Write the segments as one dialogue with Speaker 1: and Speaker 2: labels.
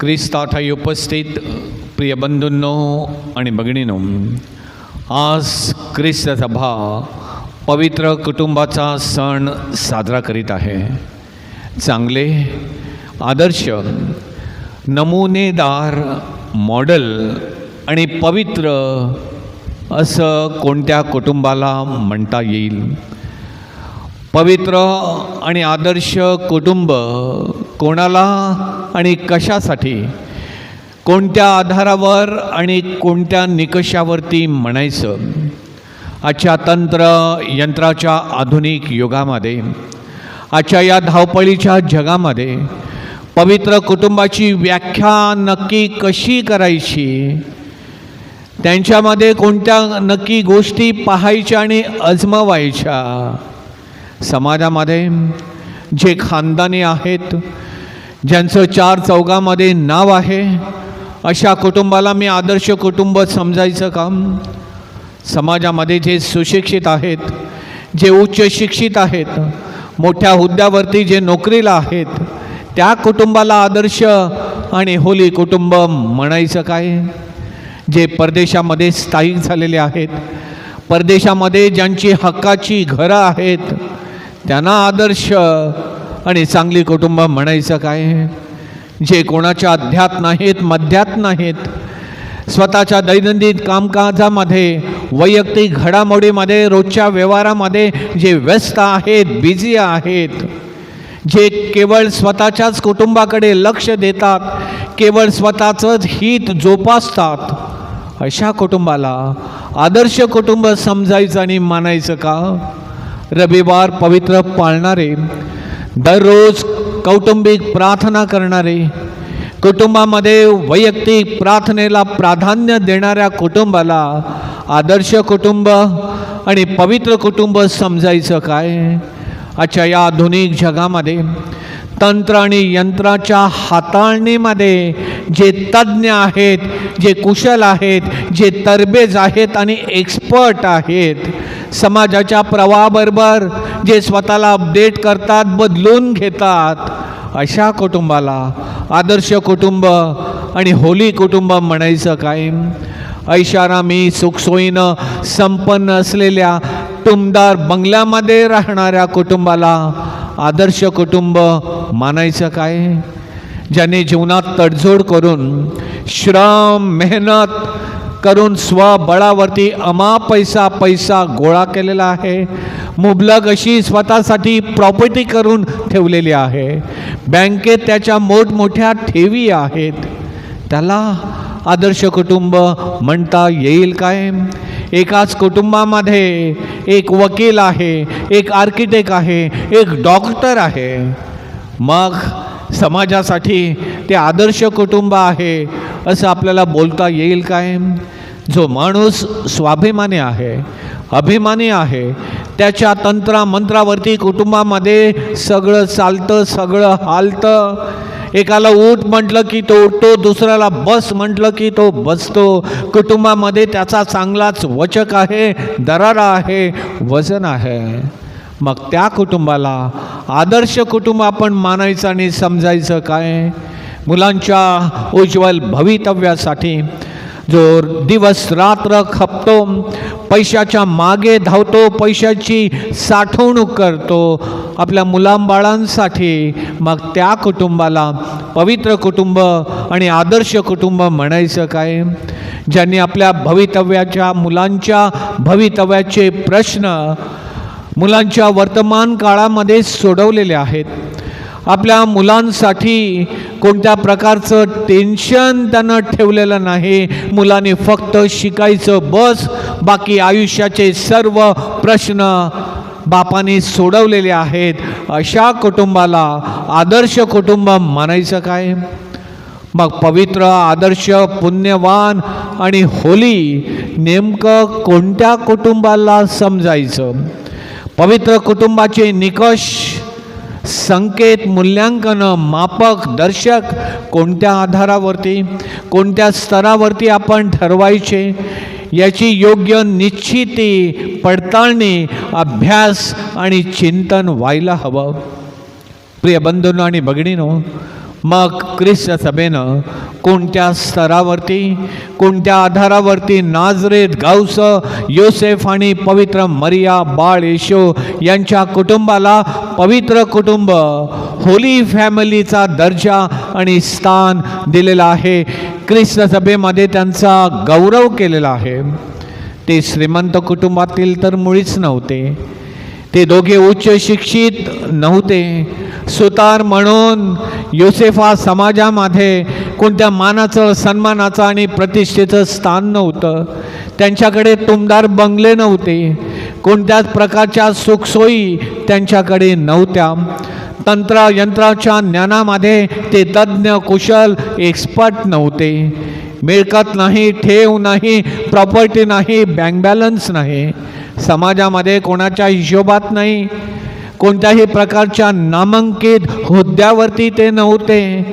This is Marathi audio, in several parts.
Speaker 1: क्रिस्ताठाई उपस्थित प्रिय बंधूंनो आणि भगिनीनो आज ख्रिस्त सभा पवित्र कुटुंबाचा सण साजरा करीत आहे चांगले आदर्श नमुनेदार मॉडेल आणि पवित्र असं कोणत्या कुटुंबाला म्हणता येईल पवित्र आणि आदर्श कुटुंब कोणाला आणि कशासाठी? कोणत्या आधारावर आणि कोणत्या निकषावरती म्हणायचं? आजच्या तंत्र यंत्राच्या आधुनिक युगामध्ये आजच्या या धावपळीच्या जगामध्ये पवित्र कुटुंबाची व्याख्या नक्की कशी करायची? त्यांच्यामध्ये कोणत्या नक्की गोष्टी पाहायच्या आणि अजमावायच्या? समाजामध्ये जे खानदानी आहेत ज्यांचं चार चौघामध्ये नाव आहे अशा कुटुंबाला मी आदर्श कुटुंब समजायचं काम समाजामध्ये जे सुशिक्षित आहेत जे उच्च शिक्षित आहेत मोठ्या हुद्द्यावरती जे नोकरीला आहेत त्या कुटुंबाला आदर्श आणि होली कुटुंब म्हणायचं काय? जे परदेशामध्ये स्थायिक झालेले आहेत परदेशामध्ये ज्यांची हक्काची घरं आहेत त्यांना आदर्श आणि चांगली कुटुंब म्हणायचं काय? जे कोणाच्या अध्यात नाहीत मध्यात नाहीत स्वतःच्या दैनंदिन कामकाजामध्ये वैयक्तिक घडामोडीमध्ये रोजच्या व्यवहारामध्ये जे व्यस्त आहेत बिझी आहेत जे केवळ स्वतःच्याच कुटुंबाकडे लक्ष देतात केवळ स्वतःचंच हित जोपासतात अशा कुटुंबाला आदर्श कुटुंब समजायचं आणि मानायचं का? रविवार पवित्र पाळणारे दररोज कौटुंबिक प्रार्थना करणारे कुटुंबामध्ये वैयक्तिक प्रार्थनेला प्राधान्य देणाऱ्या कुटुंबाला आदर्श कुटुंब आणि पवित्र कुटुंब समजायचं काय? आजच्या या आधुनिक जगामध्ये तंत्र आणि यंत्राच्या हाताळणीमध्ये जे तज्ज्ञ आहेत जे कुशल आहेत जे तरबेज आहेत आणि एक्सपर्ट आहेत समाजाच्या प्रवाहाबरोबर जे स्वतःला अपडेट करतात बदलून घेतात अशा कुटुंबाला आदर्श कुटुंब आणि होली कुटुंब म्हणायचं काय ऐशारामी सुखसोयीनं संपन्न असलेल्या टुमदार बंगल्यामध्ये राहणाऱ्या कुटुंबाला आदर्श कुटुंब मानायचं काय? ज्याने जीवनात तडजोड करून श्रम मेहनत करून स्वबळावरती अमा पैसा पैसा गोळा केलेला आहे. मुबलक अशी स्वतःसाठी प्रॉपर्टी करून ठेवलेली आहे. बँकेत त्याच्या मोठमोठ्या ठेवी आहेत. त्याला आदर्श कुटुंब म्हणता येईल काय? एकाच कुटुंबामध्ये एक वकील आहे एक आर्किटेक्ट आहे एक डॉक्टर आहे. मग समाजासाठी ते आदर्श कुटुंब आहे असं आपल्याला बोलता येईल काय? जो माणूस स्वाभिमानी आहे अभिमानी आहे त्याच्या तंत्रा मंत्रावरती कुटुंबामध्ये सगळं चालतं सगळं हालतं. एकाला ऊट म्हटलं की तो उठतो दुसऱ्याला बस म्हटलं की तो बसतो. कुटुंबामध्ये त्याचा चांगलाच वचक आहे दरारा आहे वजन आहे. मग त्या कुटुंबाला आदर्श कुटुंब आपण मानायचं आणि समजायचं काय? मुलांच्या उज्ज्वल भवितव्यासाठी जो दिवस रात्र खपतो पैशाच्या मागे धावतो पैशाची साठवणूक करतो आपल्या मुलांबाळांसाठी. मग त्या कुटुंबाला पवित्र कुटुंब आणि आदर्श कुटुंब म्हणायचं काय? ज्यांनी आपल्या भवितव्याच्या मुलांच्या भवितव्याचे प्रश्न मुलांच्या वर्तमान काळामध्ये सोडवलेले आहेत. आपल्या मुलांसाठी कोणत्या प्रकारचं टेन्शन त्यानं ठेवलेलं नाही. मुलांनी फक्त शिकायचं बस बाकी आयुष्याचे सर्व प्रश्न बापाने सोडवलेले आहेत. अशा कुटुंबाला आदर्श कुटुंब मानायचं काय? मग पवित्र आदर्श पुण्यवान आणि होली नेमकं कोणत्या कुटुंबाला समजायचं? पवित्र कुटुंबाचे निकष संकेत मूल्यांकन मापक दर्शक कोणत्या आधारावरती कोणत्या स्तरावरती आपण ठरवायचे याची योग्य निश्चिती पडताळणी अभ्यास आणि चिंतन व्हायला हवं. प्रिय बंधूंनो आणि भगिनीनो मग ख्रिस्त सभेनं कोणत्या स्तरावरती कोणत्या आधारावरती नाजरेत गावस योसेफ आणि पवित्र मरिया बाळ येशो यांच्या कुटुंबाला पवित्र कुटुंब होली फॅमिलीचा दर्जा आणि स्थान दिलेला आहे. ख्रिस्त सभेमध्ये त्यांचा गौरव केलेला आहे. ते श्रीमंत कुटुंबातील तर मुळीच नव्हते. ते दोघे उच्च शिक्षित नव्हते. सुतार म्हणून योसेफा समाजामध्ये कोणत्या मानाचं सन्मानाचं आणि प्रतिष्ठेचं स्थान नव्हतं. त्यांच्याकडे तुमदार बंगले नव्हते. कोणत्याच प्रकारच्या सुखसोयी त्यांच्याकडे नव्हत्या. तंत्र यंत्राच्या ज्ञानामध्ये ते तज्ज्ञ कुशल एक्सपर्ट नव्हते. मिळकत नाही ठेव नाही प्रॉपर्टी नाही बँक बॅलन्स नाही. समाजामध्ये कोणाच्या हिशोबात नाही. कोणत्याही प्रकारच्या नामांकित हुद्द्यावरती ते नव्हते.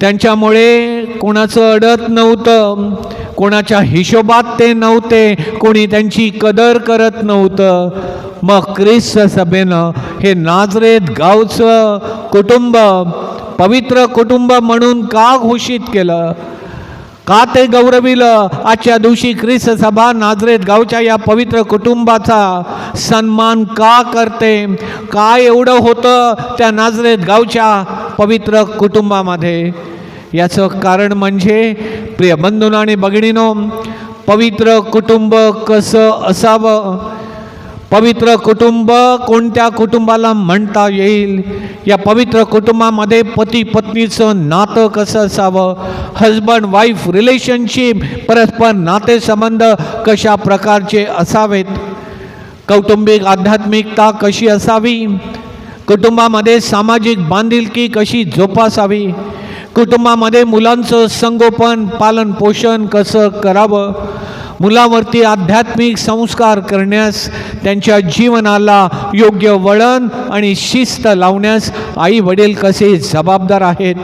Speaker 1: त्यांच्यामुळे कोणाचं अडत नव्हतं. कोणाच्या हिशोबात ते नव्हते. कोणी त्यांची कदर करत नव्हतं. मग ख्रिस्त सभेनं हे नाजरेत गावचं कुटुंब पवित्र कुटुंब म्हणून का घोषित केलं? का ते गौरविलं आजच्या दिवशी ख्रिस्त सभा नाजरेत गावच्या या पवित्र कुटुंबाचा सन्मान का करते? काय एवढं होतं त्या नाजरेत गावच्या पवित्र कुटुंबामध्ये? याचं कारण म्हणजे प्रिय बंधून आणि बघिणीनो पवित्र कुटुंब कसं असावं? पवित्र कुटुंब कोणत्या कुटुंबाला म्हणता येईल? या पवित्र कुटुंबामध्ये पती पत्नीचं नातं कसं असावं? हजबंड वाईफ रिलेशनशिप परस्पर नातेसंबंध कशा प्रकारचे असावेत? कौटुंबिक आध्यात्मिकता कशी असावी? कुटुंबामध्ये सामाजिक बांधिलकी कशी जोपासावी? कुटुंबामध्ये मुलांचं संगोपन पालन पोषण कसं करावं? मुलावरती आध्यात्मिक संस्कार करण्यास त्यांच्या जीवनाला योग्य वळण आणि शिस्त लावण्यास आई वडील कसे जबाबदार आहेत?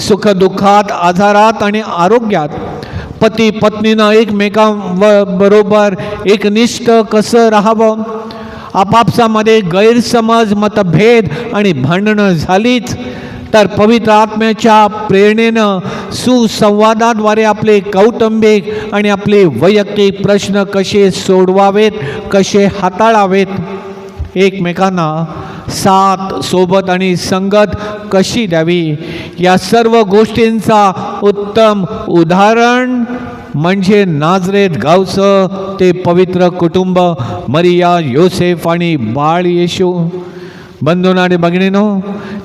Speaker 1: सुखदुःखात आजारात आणि आरोग्यात पती पत्नीनं एकमेकांबरोबर एकनिष्ठ कसं राहावं? आपापसामध्ये गैरसमज मतभेद आणि भांडणं झालीच. तर पवित्र आत्म्याच्या प्रेरणेनं सुसंवादाद्वारे आपले कौटुंबिक आणि आपले वैयक्तिक प्रश्न कसे सोडवावेत कसे हाताळावेत एकमेकांना साथ सोबत आणि संगत कशी द्यावी या सर्व गोष्टींचा उत्तम उदाहरण म्हणजे नाजरेत गावचं ते पवित्र कुटुंब मरिया योसेफ आणि बाळ येशू. बंधून आणि भगिनीनो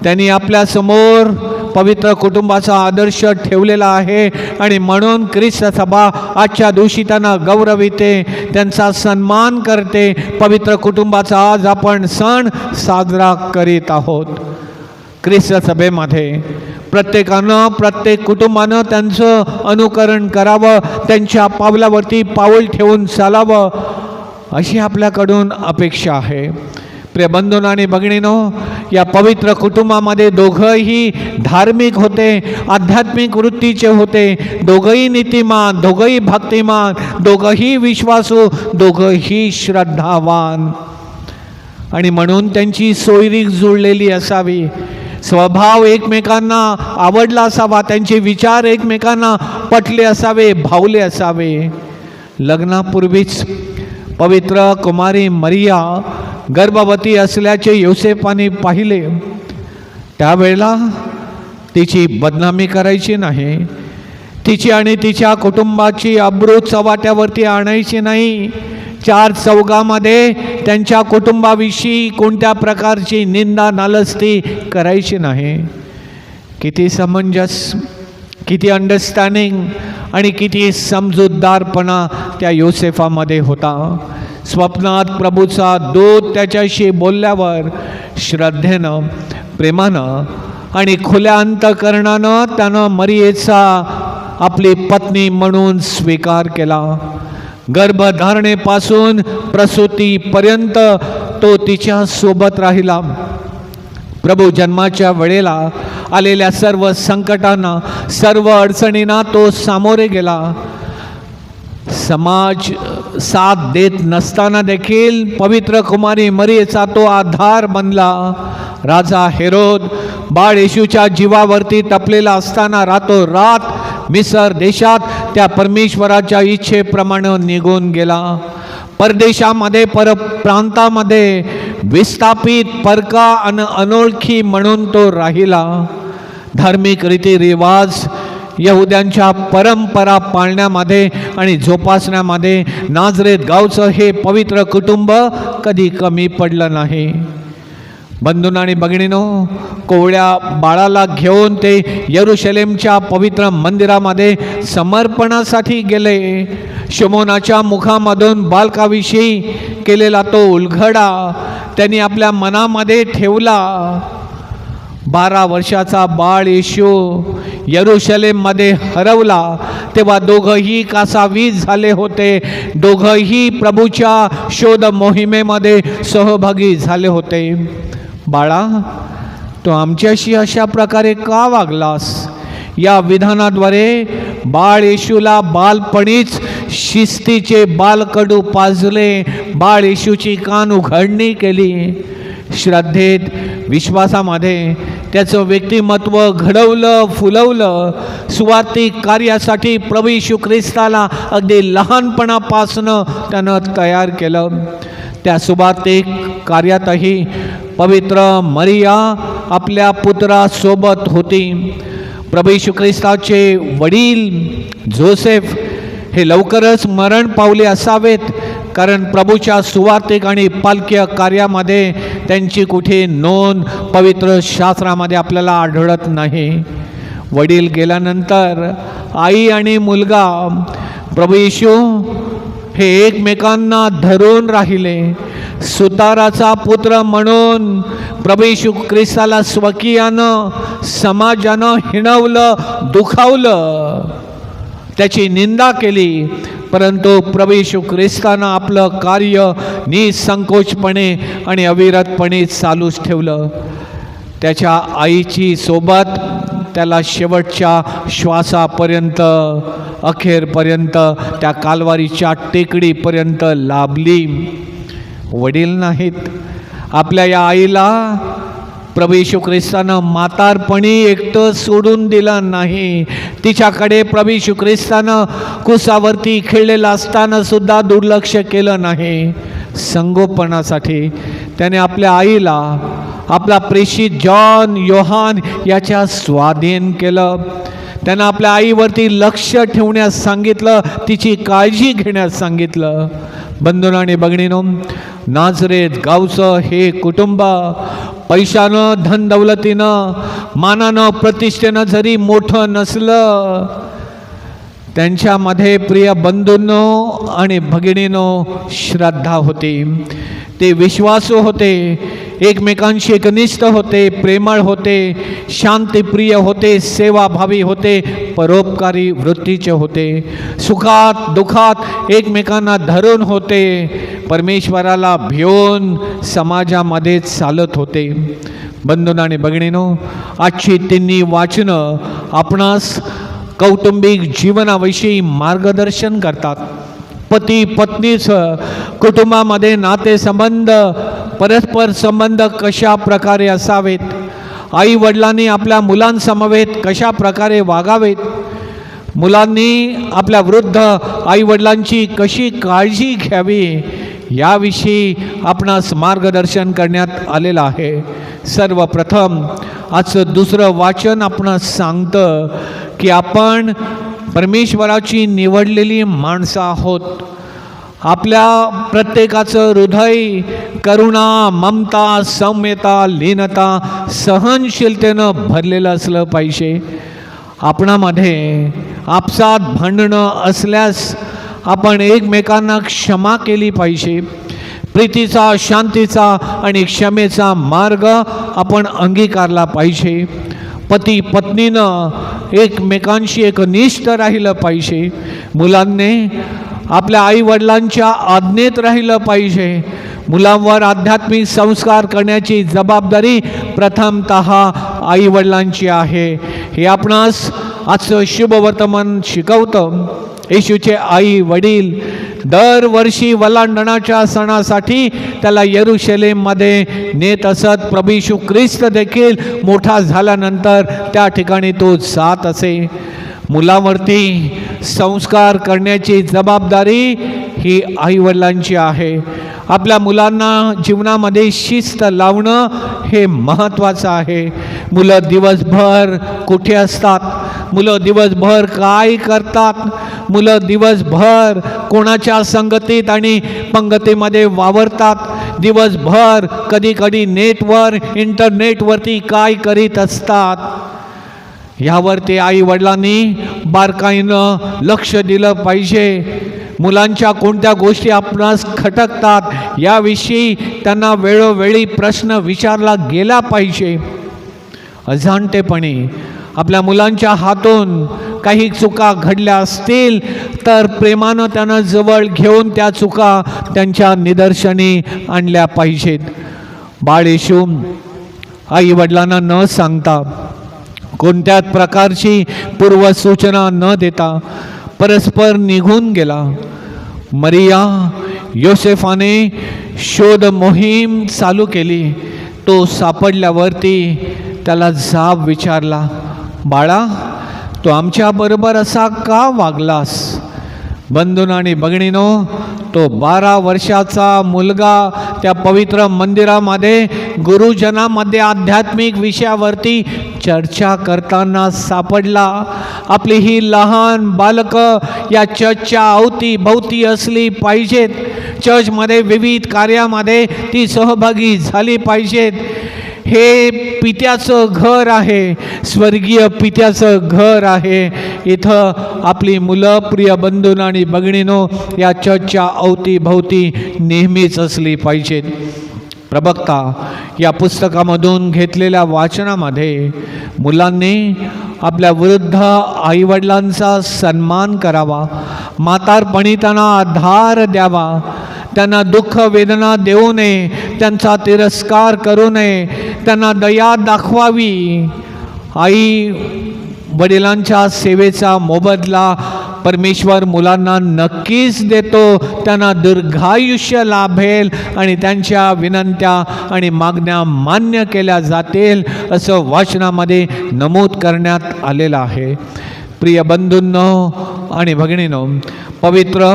Speaker 1: त्यांनी आपल्यासमोर पवित्र कुटुंबाचा आदर्श ठेवलेला आहे आणि म्हणून ख्रिस्त सभा आजच्या दिवशी त्यांना गौरविते त्यांचा सन्मान करते पवित्र कुटुंबाचा आज आपण सण साजरा करीत आहोत. ख्रिस्त सभेमध्ये प्रत्येकानं प्रत्येक कुटुंबानं त्यांचं अनुकरण करावं त्यांच्या पावलावरती पाऊल ठेवून चालावं अशी आपल्याकडून अपेक्षा आहे. प्रिय बंधून आणि बघणीनो या पवित्र कुटुंबामध्ये दोघंही धार्मिक होते आध्यात्मिक वृत्तीचे होते दोघंही नीतिमान दोघंही भक्तिमान दोघंही विश्वासू दोघंही श्रद्धावान. आणि म्हणून त्यांची सोयरीक जुळलेली असावी. स्वभाव एकमेकांना आवडला असावा त्यांचे विचार एकमेकांना पटले असावे भावले असावे. लग्नापूर्वीच पवित्र कुमारी मरिया गर्भवती असल्याचे योसेफाने पाहिले. त्यावेळेला तिची बदनामी करायची नाही. तिची आणि तिच्या कुटुंबाची अब्रू चवाट्यावरती आणायची नाही. चार चौघामध्ये त्यांच्या कुटुंबाविषयी कोणत्या प्रकारची निंदा नालस्ती करायची नाही. किती समंजस किती अंडरस्टँडिंग आणि किती समजूतदारपणा त्या योसेफामध्ये होता. स्वप्नात प्रभूचा दूत त्याच्याशी बोलल्यावर श्रद्धेनं प्रेमानं आणि खुल्या अंतकरणानं त्यानं मरियेचा आपली पत्नी म्हणून स्वीकार केला. गर्भधारणेपासून प्रसूतीपर्यंत तो तिच्या सोबत राहिला. प्रभू जन्माच्या वेळेला आलेल्या सर्व संकटांना सर्व अडचणींना तो सामोरे गेला. समाज साथ देत नसताना देखील पवित्र कुमारी मरियेचा तो आधार बनला. राजा हेरोद बाळ येशूच्या जीवावरती तपलेला असताना रातोरात मिसर देशात त्या परमेश्वराच्या इच्छेप्रमाणे निघून गेला. परदेशामध्ये पर प्रांतामध्ये विस्थापित परका अन अनोळखी म्हणून तो राहिला. धार्मिक रीतिरिवाज यहुद्यांच्या परंपरा पाळण्यामध्ये आणि जोपासण्यामध्ये नाजरेत गावचं हे पवित्र कुटुंब कधी कमी पडलं नाही. बंधून आणि भगिनीनो कोवळ्या बाळाला घेऊन ते यरुशलेमच्या पवित्र मंदिरामध्ये समर्पणासाठी गेले. शमोनाच्या मुखामधून बालकाविषयी केलेला तो उलघडा त्यांनी आपल्या मनामध्ये ठेवला. बारा वर्षाचा बाळ येशू यरुशलेममध्ये हरवला तेव्हा दोघंही कासावीस झाले होते. दोघंही प्रभूच्या शोध मोहिमेमध्ये सहभागी झाले होते. बाळा तो आमच्याशी अशा प्रकारे का वागलास? या विधानाद्वारे बाळ येशूला बालपणीच शिस्तीचे बालकडू पाजले. बाळ येशूची कान उघडणी केली. श्रद्धेत विश्वासामध्ये त्याचं व्यक्तिमत्व घडवलं फुलवलं. सुवार्थिक कार्यासाठी प्रभू येशू ख्रिस्ताला अगदी लहानपणापासनं त्यानं तयार केलं. त्या सुवार्थिक कार्यातही पवित्र मरिया आपल्या पुत्रासोबत होती. प्रभू येशू ख्रिस्ताचे वडील जोसेफ हे लवकरच मरण पावले असावेत. कारण प्रभूच्या सुवार्थिक आणि पालकीय कार्यामध्ये त्यांची कुठे नोंद पवित्र शास्त्रामध्ये आपल्याला आढळत नाही. वडील गेल्यानंतर आई आणि मुलगा प्रभू येशू हे एकमेकांना धरून राहिले. सुताराचा पुत्र म्हणून प्रभू येशू ख्रिस्ताला स्वकीयानं समाजानं हिणवलं दुखावलं. त्याची निंदा केली. परंतु प्रवेशू ख्रिस्तानं आपलं कार्य निसंकोचपणे आणि अविरतपणे चालूच ठेवलं. त्याच्या आईची सोबत त्याला शेवटच्या श्वासापर्यंत अखेरपर्यंत त्या कालवारीच्या टेकडीपर्यंत लाभली. वडील नाहीत. आपल्या या आईला प्रभू येशू ख्रिस्तानं म्हातारपणी एकटं सोडून दिलं नाही. तिच्याकडे प्रभू येशू ख्रिस्तानं कुसावरती खेळलेलं असताना सुद्धा दुर्लक्ष केलं नाही. संगोपनासाठी त्याने आपल्या आईला आपला प्रेषित जॉन योहान याच्या स्वाधीन केलं. त्यानं आपल्या आईवरती लक्ष ठेवण्यास सांगितलं तिची काळजी घेण्यास सांगितलं. बंधून बघणीनो नाजरेत गावचं हे कुटुंब पैशानं धन दौलतीनं मानानं प्रतिष्ठेनं जरी मोठं नसलं त्यांच्यामध्ये प्रिय बंधूंनो आणि भगिनीनो श्रद्धा होती. ते विश्वासू होते एकमेकांशी एकनिष्ठ होते प्रेमळ होते शांतिप्रिय होते सेवाभावी होते परोपकारी वृत्तीचे होते. सुखात दुखात एकमेकांना धरून होते. परमेश्वराला भिवून समाजामध्ये चालत होते. बंधून आणि बघणीनो आजची तिन्ही वाचनं आपणास कौटुंबिक जीवनाविषयी मार्गदर्शन करतात. पती पत्नीचं कुटुंबामध्ये नातेसंबंध परस्पर संबंध कशा प्रकारे असावेत? आई वडिलांनी आपल्या मुलांसमवेत कशा प्रकारे वागावेत? मुलांनी आपल्या वृद्ध आईवडिलांची कशी काळजी घ्यावी? याविषयी आपणास मार्गदर्शन करण्यात आलेलं आहे. सर्वप्रथम आजचं दुसरं वाचन आपणास सांगतं की आपण परमेश्वराची निवडलेली माणसं आहोत. आपल्या प्रत्येकाचं हृदय करुणा ममता सौम्यता लीनता सहनशीलतेनं भरलेलं असलं पाहिजे. आपणामध्ये आपसात भांडणं असल्यास आपण एकमेकांना क्षमा केली पाहिजे. प्रीतीचा शांतीचा आणि क्षमेचा मार्ग आपण अंगीकारला पाहिजे. पती पत्नीनं एकमेकांशी एकनिष्ठ राहिलं पाहिजे. मुलांनी आपल्या आईवडिलांच्या आज्ञेत राहिलं पाहिजे. मुलांवर आध्यात्मिक संस्कार करण्याची जबाबदारी प्रथमत आईवडिलांची आहे. हे आपणास आजचं शुभवर्तमान शिकवतं. येशूचे आई वडील दरवर्षी वलांडणाच्या सणासाठी त्याला येरुशलेममध्ये नेत असत. प्रभू ख्रिस्त देखील मोठा झाल्यानंतर त्या ठिकाणी तो जात असे. मुलावरती संस्कार करण्याची जबाबदारी ही आईवडिलांची आहे. आपल्या मुलांना जीवनामध्ये शिस्त लावणं हे महत्त्वाचं आहे. मुलं दिवसभर कुठे असतात? मुलं दिवसभर काय करतात? मुलं दिवसभर कोणाच्या संगतीत आणि पंगतीमध्ये वावरतात? दिवसभर कधी कधी नेटवर इंटरनेटवरती काय करीत असतात? ह्यावरती आई वडिलांनी बारकाईनं लक्ष दिलं पाहिजे. मुलांच्या कोणत्या गोष्टी आपणास खटकतात याविषयी त्यांना वेळोवेळी प्रश्न विचारला गेला पाहिजे. अजाणतेपणे आपल्या मुलांच्या हातून काही चुका घडल्या असतील तर प्रेमानं त्यांना जवळ घेऊन त्या चुका त्यांच्या निदर्शनी आणल्या पाहिजेत. बाळ येशू आई वडिलांना न सांगता कोणत्याच प्रकारची पूर्वसूचना न देता परस्पर निघून गेला. मरिया योसेफाने शोध मोहीम चालू केली. तो सापडल्यावरती त्याला जाब विचारला. बाळा तो आमच्याबरोबर असा का वागलास? बंधून आणि बघणीनो तो बारा वर्षाचा मुलगा त्या पवित्र मंदिरामध्ये गुरुजनामध्ये आध्यात्मिक विषयावरती चर्चा करताना सापडला. आपली ही लहान बालकं या चर्चच्या अवती भोवती असली पाहिजेत. चर्चमध्ये विविध कार्यामध्ये ती सहभागी झाली पाहिजेत. हे पित्याचं घर आहे स्वर्गीय पित्याचं घर आहे. इथं आपली मुलं प्रिय बंधून आणि बघणीनो या चर्चच्या अवतीभोवती नेहमीच असली पाहिजेत. प्रबक्ता या पुस्तकामधून घेतलेल्या वाचनामध्ये मुलांनी आपल्या वृद्ध आईवडिलांचा सन्मान करावा म्हातारपणी त्यांना आधार द्यावा त्यांना दुःख वेदना देऊ नये त्यांचा तिरस्कार करू नये त्यांना दया दाखवावी. आई वडिलांच्या सेवेचा मोबदला परमेश्वर मुलांना नक्कीच देतो. त्यांना दीर्घायुष्य लाभेल आणि त्यांच्या विनंत्या आणि मागण्या मान्य केल्या जातील असं वाचनामध्ये नमूद करण्यात आलेलं आहे. प्रिय बंधूंनो आणि भगिनीनो पवित्र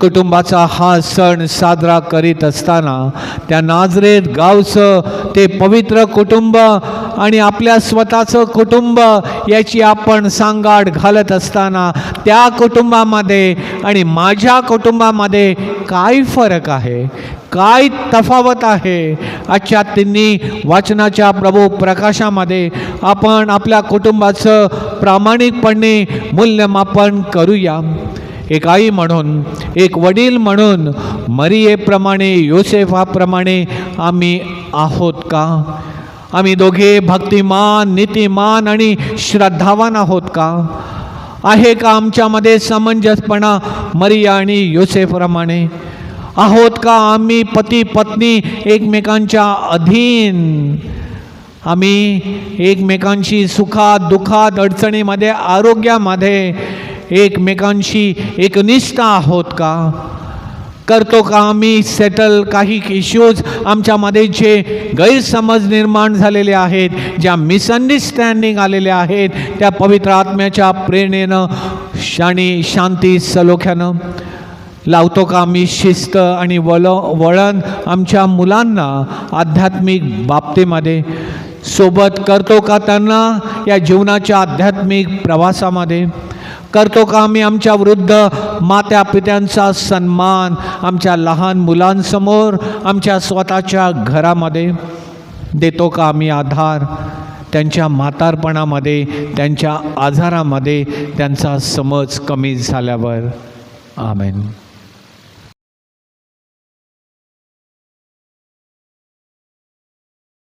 Speaker 1: कुटुंबाचा हा सण साजरा करीत असताना त्या नाजरेत गावचं ते पवित्र कुटुंब आणि आपल्या स्वतःचं कुटुंब याची आपण सांगाड घालत असताना त्या कुटुंबामध्ये आणि माझ्या कुटुंबामध्ये काय फरक आहे? काय तफावत आहे? आजच्या तिन्ही वाचनाच्या प्रभू प्रकाशामध्ये आपण आपल्या कुटुंबाचं प्रामाणिकपणे मूल्यमापन करूया. एक आई म्हणून एक वडील म्हणून मरियेप्रमाणे योसेफाप्रमाणे आम्ही आहोत का? आम्ही दोघे भक्तिमान नीतिमान आणि श्रद्धावान आहोत का? आहे का आमच्यामध्ये समंजसपणा? मरिया आणि योसेफप्रमाणे. आहोत का आम्ही पती पत्नी एकमेकांच्या अधीन? आम्ही एकमेकांशी सुखात दुःखात अडचणीमध्ये आरोग्यामध्ये एकमेकांशी एकनिष्ठ आहोत का? करतो का? आम्ही सेटल काही इश्यूज आमच्यामध्ये जे गैरसमज निर्माण झालेले आहेत ज्या मिसअंडरस्टँडिंग आलेल्या आहेत त्या पवित्र आत्म्याच्या प्रेरणेनं आणि शांती सलोख्यानं लावतो का? आम्ही शिस्त आणि वल वळण आमच्या मुलांना आध्यात्मिक बाबतीमध्ये सोबत करतो का? त्यांना या जीवनाच्या आध्यात्मिक प्रवासामध्ये करतो का आम्ही आमच्या वृद्ध मात्या पित्यांचा सन्मान आमच्या लहान मुलांसमोर आमच्या स्वतःच्या घरामध्ये देतो का आम्ही आधार? त्यांच्या म्हातारपणामध्ये त्यांच्या आजारामध्ये त्यांचा समज कमी झाल्यावर. आमेन.